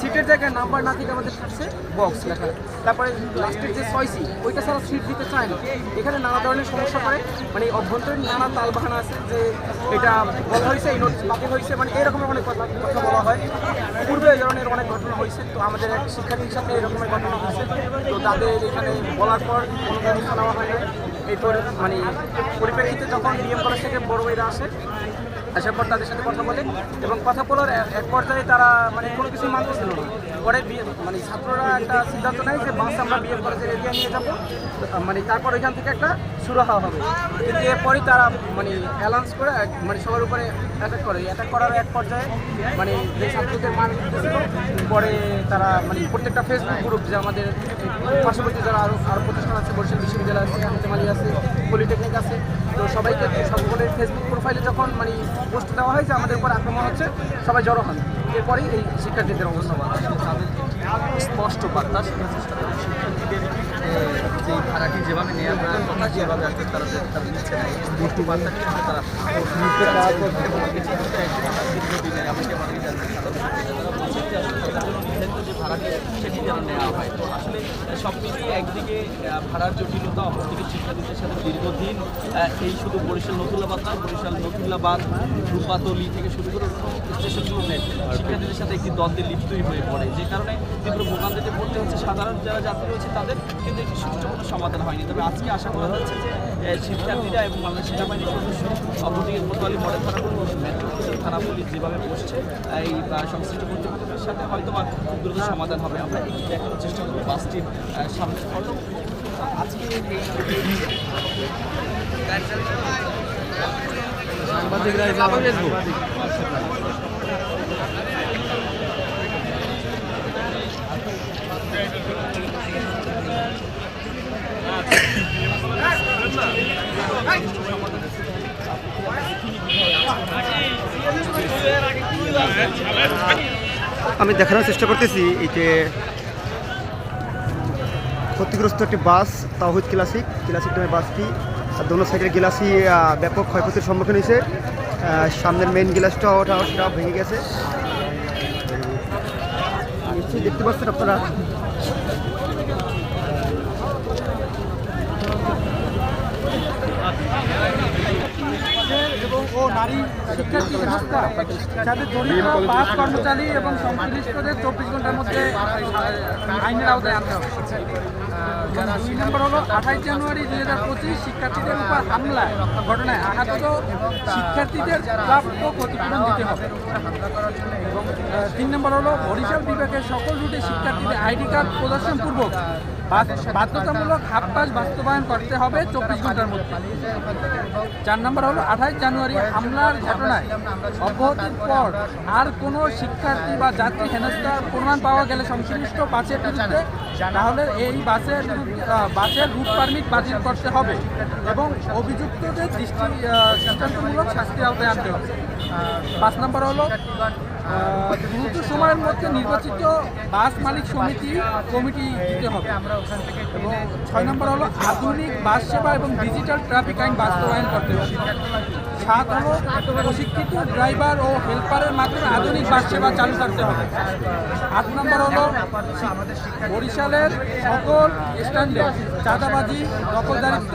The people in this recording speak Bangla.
সিটের জায়গায় নাম্বার না থেকে আমাদের থাকছে বক্স লেখা। তারপরে লাস্টের যে ছয় সিট ওইটা ছাড়া সিট দিতে চায় না। এখানে নানা ধরনের সমস্যা করে। মানে অভ্যন্তরীণ নানা তাল বাহানা আছে যে এটা বলা হয়েছে, এই নোট বাতিল হয়েছে মানে এরকমের অনেক কথা বলা হয়। পূর্বে এই ধরনের অনেক ঘটনা হয়েছে, তো আমাদের এক শিক্ষার্থীর সাথে এরকমের ঘটনা হয়েছে। তো তাদের এখানে বলার পর কোনো ব্যবস্থা নেওয়া হয় না। এরপর মানে পরিপ্রেক্ষিতে যখন বিএম কলেজ থেকে বড় মেয়েরা আসে আসার পর তাদের সাথে কথা বলে এবং কথা বলার এক- পর্যায়ে তারা মানে কোনো কিছু মানতেছিল না। পরে বিয়ে মানে ছাত্ররা একটা সিদ্ধান্ত নেয় যে বাস আমরা বিএম কলেজের এরিয়া নিয়ে যাব। মানে তারপর ওইখান থেকে একটা হওয়া হবে। কিন্তু এরপরই তারা মানে অ্যালাউন্স করে মানে সবার উপরে অ্যাটাক করে। অ্যাটাক করার এক পর্যায়ে মানে যে ছাত্রদের মান পরে তারা মানে প্রত্যেকটা ফেসবুক গ্রুপ যে আমাদের পার্শ্ববর্তী যারা আরও আরও প্রতিষ্ঠান আছে, বরিশাল বিশ্ববিদ্যালয় আছে হাতেমালি আছে পলিটেকনিক আছে, তো সবাইকে সকলের ফেসবুক প্রোফাইলে যখন মানে পোস্ট দেওয়া হয় যে আমাদের উপর আক্রমণ হচ্ছে সবাই জড়ো হন। এরপরেই এই শিক্ষার্থীদের অবস্থা বলা হয়। স্পষ্ট বার্তা শিক্ষার্থীদের যে ভাড়াটি যেভাবে নেওয়া হয় কথা যেভাবে আছে তারা তারা নিচ্ছে না স্পষ্ট বার্তাটি কিন্তু তারা। এমনকি আমাদের ভাড়াটি সেটি যেন নেওয়া হয়। তো আসলে সব মিলিয়ে একদিকে ভাড়ার জটিলতা, অপরদিকে শিক্ষার্থীদের সাথে দীর্ঘদিন এই শুধু বরিশাল নতুল্লাবাদ না, বরিশাল নতুল্লাবাদ রূপাতলি থেকে শুরু করে স্টেশনগুলোতে শিক্ষার্থীদের সাথে একটি দ্বন্দ্বে লিপ্তই হয়ে পড়ে। যে কারণে তীব্র ভোগান্তিতে পড়তে হচ্ছে। সাধারণ যারা যাত্রী রয়েছে, তাদের কিন্তু একটি সুষ্ঠুপূর্ণ সমাধান হয়নি। তবে আজকে আশা করা হচ্ছে যে শিক্ষার্থীরা এবং বাংলাদেশ সেনাবাহিনীর সদস্য অপরদিকে কোতোয়ালি মডেল থানা মেট্রো থানা পুলিশ যেভাবে বসছে, এই সংশ্লিষ্ট কর্তৃপক্ষের সাথে হয়তো বা দ্রুত সমাধান হবে। আমরা এটি দেখানোর চেষ্টা করব বাসটির সামনে। আজকে এই আমি দেখানোর চেষ্টা করতেছি, এই যে ক্ষতিগ্রস্ত একটি বাস, তাওহিদ ক্লাসিক ক্লাসিক নামের বাসটি দোনো সাইডের গ্লাসই ব্যাপক ক্ষয়ক্ষতির সম্মুখীন হয়েছে। সামনের মেইন গ্লাসটাও ওটা সেটাও ভেঙে গেছে। নিশ্চয়ই দেখতে পাচ্ছেন আপনারা এবং ও নারী শিক্ষার্থীদের হত্যা যাদের দরিদ্র বাস কর্মচারী এবং সংশ্লিষ্টদের চব্বিশ ঘণ্টার মধ্যে আইনের আওতায় আনতে হবে। দুই নম্বর হলো আঠাইশ জানুয়ারি দুই হাজার পঁচিশ শিক্ষার্থীদের উপর হামলায়, ঘটনায় আহত শিক্ষার্থীদের প্রাপ্য ক্ষতিপূরণ দিতে হবে। তিন নম্বর হলো, বরিশাল বিভাগের সকল রুটে শিক্ষার্থীদের আইডি কার্ড প্রদর্শনপূর্বক বাধ্যতামূলক হাফ পাস বাস্তবায়ন করতে হবে চব্বিশ ঘণ্টার মধ্যে। চার নম্বর হলো আঠাশ জানুয়ারি হামলার ঘটনায় অব্যাহতির পর আর কোনো শিক্ষার্থী বা যাত্রী হেনস্থার প্রমাণ পাওয়া গেলে সংশ্লিষ্ট বাসের বিরুদ্ধে তাহলে এই বাসের বাসের রুট পারমিট বাতিল করতে হবে এবং অভিযুক্তদের দৃষ্টি আহ, দৃষ্টান্তমূলক শাস্তির আওতায় আনতে হবে। পাঁচ নম্বর হলো দ্রুত সময়ের মধ্যে নির্বাচিত বাস মালিক সমিতি কমিটি দিতে হবে। এবং ছয় নম্বর হলো আধুনিক বাস সেবা এবং ডিজিটাল ট্রাফিক আইন বাস্তবায়ন করতে হবে। সাত হলো প্রশিক্ষিত ড্রাইভার ও হেল্পারের মাধ্যমে আধুনিক বাস সেবা চালু করতে হবে। আট নম্বর হলো বরিশালের সকল স্ট্যান্ডে চাঁদাবাজি দখলদারিত্ব